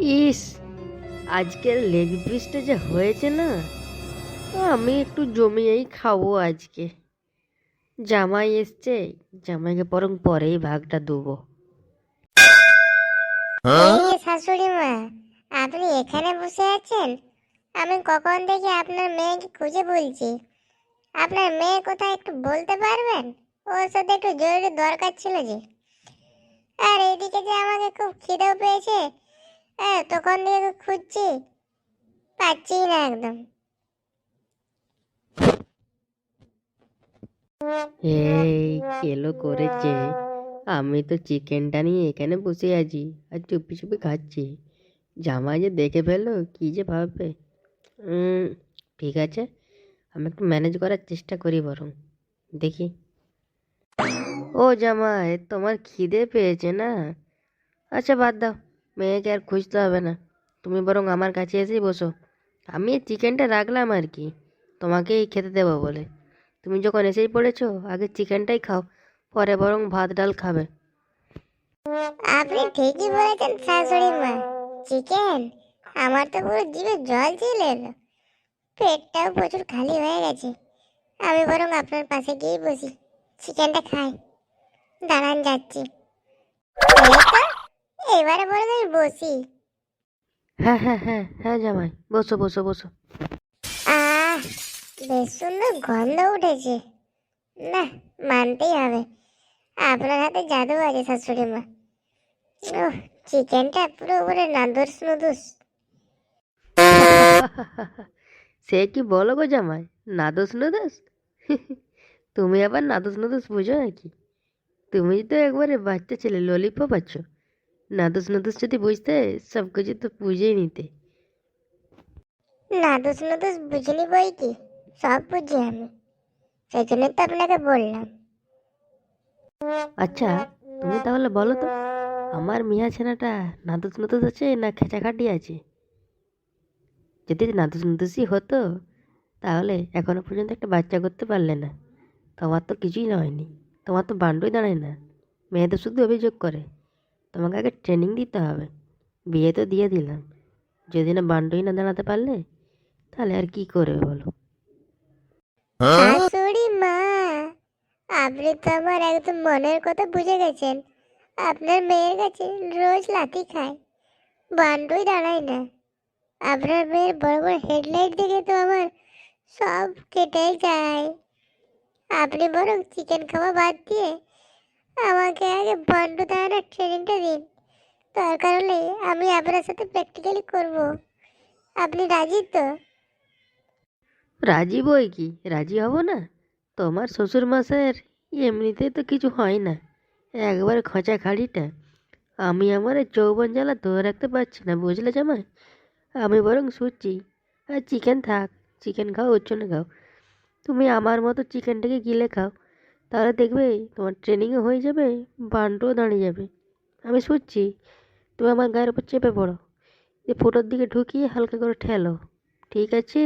ইস আজকের লেগ পিসটা যে হয়েছে না আমি একটু জমিয়েই খাব আজকে। জামাই এসছে জামাইকে বরং পরেই ভাগটা দেবো। এই যে শাশুড়ি মা আপনি এখানে বসে আছেন? আমি কখন থেকে আপনার মেয়েকে খুঁজে বলছি? আপনার মেয়ে কোথায় একটু বলতে পারবেন? ওর সাথে একটু জরুরি দরকার ছিল যে। আর এইদিকে যে আমাকে খুব খিদেও পেয়েছে হ্যাঁ তখন খুঁজছি। পাচ্ছি না একদম। এই কেলো করেছে আমি তো চিকেনটা নিয়ে এখানে বসে আছি আর চুপি চুপি খাচ্ছি। জামাই যে দেখে ফেলো কি যে ভাববে? ঠিক আছে, আমি একটু ম্যানেজ করার চেষ্টা করি বরং। দেখি। ও জামাই, তোমার খিদে পেয়েছে না? আচ্ছা বাদ দাও। মেয়েকে আর খুঁজতে হবে না। তুমি বরং আমার কাছে এসেই বসো। আমি চিকেনটা রাখলাম আর কি। তোমাকেই খেতে দেবো বলে। তুমি যখন এসেই পড়েছো, আগে চিকেনটাই খাও, পরে বরং ভাত, ডাল খাবে। আপনি ঠিকই বলেছেন শাশুড়ি মা। চিকেন? আমার তো পুরো জিভে জল চলে এলো। পেটটাও প্রচুর খালি হয়ে গেছে। আমি বরং আপনার পাশে গিয়ে বসি। চিকেনটা খাই। দাঁড়ান, যাচ্ছি। এবারে বরং আমি বসি। হ্যাঁ হ্যাঁ হ্যাঁ হ্যাঁ জামাই বসো বসো বসো। আহ বেশ সুন্দর গন্ধ উঠেছে। না মানতেই হবে। আপনার হাতে জাদু আছে শাশুড়ি মা। ওহ চিকেনটা পুরো উপরে নাদুস নুদুস। সে কি বলো গো জামাই নাদোস নুদোস? তুমি আবার নাদোস নুদোস বুঝো নাকি? তুমি তো একবারে বাচ্চা ছেলে ললিপপ আছো। নাদোস নুদোস যদি বুঝতে সব কিছু তো বুঝেই নিতে। নাদুস নুদুস বুঝিনি বই কি? সব বুঝি আমি। সেই জন্য তো আপনাকে বললাম। আচ্ছা তুমি তাহলে বলো তো আমার মিয়া ছেনাটা নাদুস নুদুস আছে না খেঁচাখাটি আছে? যদি নাদুস নুদুসই হতো তাহলে এখনও পর্যন্ত একটা বাচ্চা করতে পারলে না। তোমার তো কিছুই হয়নি। তোমার তো বান্ডই দাঁড়ায় না। মেয়ে তো শুধু অভিযোগ করে। তোমাকে আগে ট্রেনিং দিতে হবে। বিয়ে তো দিয়ে দিলাম। যদি না বান্ডই না দাঁড়াতে পারলে, তাহলে আর কি করবে বলো? শাশুড়ি মা, আপনি তো আমার একদম মনের কথা বুঝে গেছেন। আপনার মেয়ের কাছে রোজ লাথি খায়। বান্ডুই দাঁড়ায় না। আপনার মেয়ের বড় বড় হেডলাইট দেখে তো আমার সব কেটে যায়। আপনি বরং চিকেন খাওয়া বাদ দিয়ে আমাকে আগে বান্ডু দাঁড়ানোর ট্রেনিংটা দিন। দরকার হলে আমি আপনার সাথে প্র্যাকটিক্যালি করব। আপনি রাজি তো? রাজি বই কি? রাজি হব না? তোমার শ্বশুর মশাইয়ের এমনিতেই তো কিছু হয় না। একবার খোঁচা খাড়িটা। আমি আমার যৌবন জ্বালা ধরে রাখতে পারছি না, বুঝলে জামাই? আমি বরং শুচ্ছি। আর চিকেন থাক চিকেন খাও জন্য খাও। তুমি আমার মতো চিকেনটাকে গিলে খাও। তাহলে দেখবে তোমার ট্রেনিংও হয়ে যাবে বান্ডও দাঁড়িয়ে যাবে। আমি শুচ্ছি, তুমি আমার গায়ের উপর চেপে পড়ো। যে ফুটোর দিকে ঢুকিয়ে হালকা করে ঠেলো। ঠিক আছে?